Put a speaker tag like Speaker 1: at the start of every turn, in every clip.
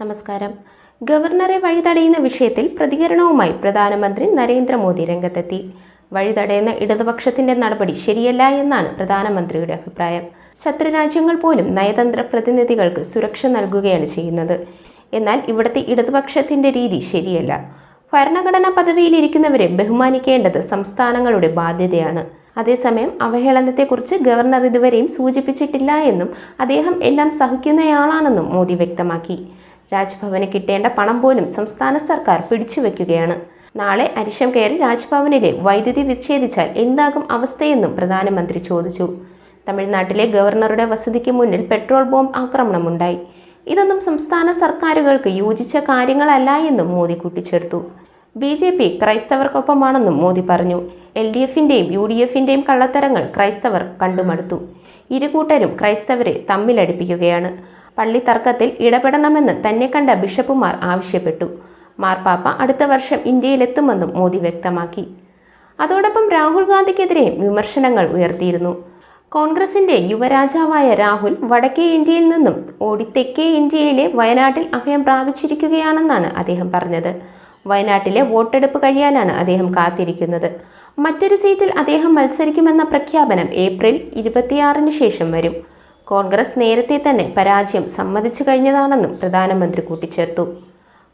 Speaker 1: നമസ്കാരം. ഗവർണറെ വഴിതടയുന്ന വിഷയത്തിൽ പ്രതികരണവുമായി പ്രധാനമന്ത്രി നരേന്ദ്രമോദി രംഗത്തെത്തി. വഴിതടയുന്ന ഇടതുപക്ഷത്തിന്റെ നടപടി ശരിയല്ല എന്നാണ് പ്രധാനമന്ത്രിയുടെ അഭിപ്രായം. ശത്രുരാജ്യങ്ങൾ പോലും നയതന്ത്ര പ്രതിനിധികൾക്ക് സുരക്ഷ നൽകുകയാണ് ചെയ്യുന്നത്. എന്നാൽ ഇവിടുത്തെ ഇടതുപക്ഷത്തിന്റെ രീതി ശരിയല്ല. ഭരണഘടനാ പദവിയിലിരിക്കുന്നവരെ ബഹുമാനിക്കേണ്ടത് സംസ്ഥാനങ്ങളുടെ ബാധ്യതയാണ്. അതേസമയം അവഹേളനത്തെക്കുറിച്ച് ഗവർണർ ഇതുവരെയും സൂചിപ്പിച്ചിട്ടില്ല എന്നും അദ്ദേഹം എല്ലാം സഹിക്കുന്നയാളാണെന്നും മോദി വ്യക്തമാക്കി. രാജ്ഭവന് കിട്ടേണ്ട പണം പോലും സംസ്ഥാന സർക്കാർ പിടിച്ചുവെക്കുകയാണ്. നാളെ അരിശം കയറി രാജ്ഭവനിലെ വൈദ്യുതി വിച്ഛേദിച്ചാൽ എന്താകും അവസ്ഥയെന്നും പ്രധാനമന്ത്രി ചോദിച്ചു. തമിഴ്നാട്ടിലെ ഗവർണറുടെ വസതിക്ക് മുന്നിൽ പെട്രോൾ ബോംബ് ആക്രമണമുണ്ടായി. ഇതൊന്നും സംസ്ഥാന സർക്കാരുകൾക്ക് യോജിച്ച കാര്യങ്ങളല്ല എന്നും മോദി കൂട്ടിച്ചേർത്തു. ബി ജെ പി ക്രൈസ്തവർക്കൊപ്പമാണെന്നും മോദി പറഞ്ഞു. എൽ ഡി എഫിന്റെയും യു ഡി എഫിന്റെയും കള്ളത്തരങ്ങൾ ക്രൈസ്തവർ കണ്ടുമടുത്തു. ഇരുകൂട്ടരും ക്രൈസ്തവരെ തമ്മിലടിപ്പിക്കുകയാണ്. പള്ളി തർക്കത്തിൽ ഇടപെടണമെന്ന് തന്നെ കണ്ട ബിഷപ്പുമാർ ആവശ്യപ്പെട്ടു. മാർപ്പാപ്പ അടുത്ത വർഷം ഇന്ത്യയിലെത്തുമെന്നും മോദി വ്യക്തമാക്കി. അതോടൊപ്പം രാഹുൽ ഗാന്ധിക്കെതിരെയും വിമർശനങ്ങൾ ഉയർത്തിയിരുന്നു. കോൺഗ്രസിന്റെ യുവരാജാവായ രാഹുൽ വടക്കേ ഇന്ത്യയിൽ നിന്നും ഓടി തെക്കേ ഇന്ത്യയിലെ വയനാട്ടിൽ അഭയം പ്രാപിച്ചിരിക്കുകയാണെന്നാണ് അദ്ദേഹം പറഞ്ഞത്. വയനാട്ടിലെ വോട്ടെടുപ്പ് കഴിയാനാണ് അദ്ദേഹം കാത്തിരിക്കുന്നത്. മറ്റൊരു സീറ്റിൽ അദ്ദേഹം മത്സരിക്കുമെന്ന പ്രഖ്യാപനം ഏപ്രിൽ ഇരുപത്തിയാറിന് ശേഷം വരും. കോൺഗ്രസ് നേരത്തെ തന്നെ പരാജയം സമ്മതിച്ചു കഴിഞ്ഞതാണെന്നും പ്രധാനമന്ത്രി കൂട്ടിച്ചേർത്തു.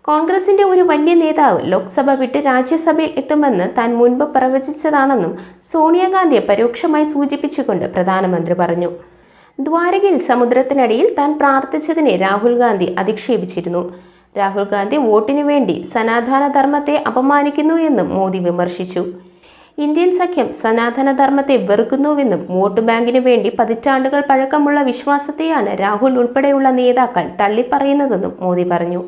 Speaker 1: കോൺഗ്രസിന്റെ ഒരു വലിയ നേതാവ് ലോക്സഭ വിട്ട് രാജ്യസഭയിൽ എത്തുമെന്ന് താൻ മുൻപ് പ്രവചിച്ചതാണെന്നും സോണിയാഗാന്ധിയെ പരോക്ഷമായി സൂചിപ്പിച്ചുകൊണ്ട് പ്രധാനമന്ത്രി പറഞ്ഞു. ദ്വാരകയിൽ സമുദ്രത്തിനടിയിൽ താൻ പ്രാർത്ഥിച്ചതിനെ രാഹുൽ ഗാന്ധി അധിക്ഷേപിച്ചിരുന്നു. രാഹുൽ ഗാന്ധി വോട്ടിനു വേണ്ടി സനാതന ധർമ്മത്തെ അപമാനിക്കുന്നു എന്നും മോദി വിമർശിച്ചു. ഇന്ത്യൻ സഖ്യം സനാതന ധർമ്മത്തെ വെറുക്കുന്നുവെന്നും വോട്ട് ബാങ്കിന് വേണ്ടി പതിറ്റാണ്ടുകൾ പഴക്കമുള്ള വിശ്വാസത്തെയാണ് രാഹുൽ ഉൾപ്പെടെയുള്ള നേതാക്കൾ തള്ളിപ്പറയുന്നതെന്നും മോദി പറഞ്ഞു.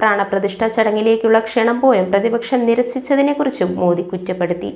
Speaker 1: പ്രാണപ്രതിഷ്ഠ ചടങ്ങിലേക്കുള്ള ക്ഷണം പോലും പ്രതിപക്ഷം നിരസിച്ചതിനെക്കുറിച്ചും മോദി കുറ്റപ്പെടുത്തി.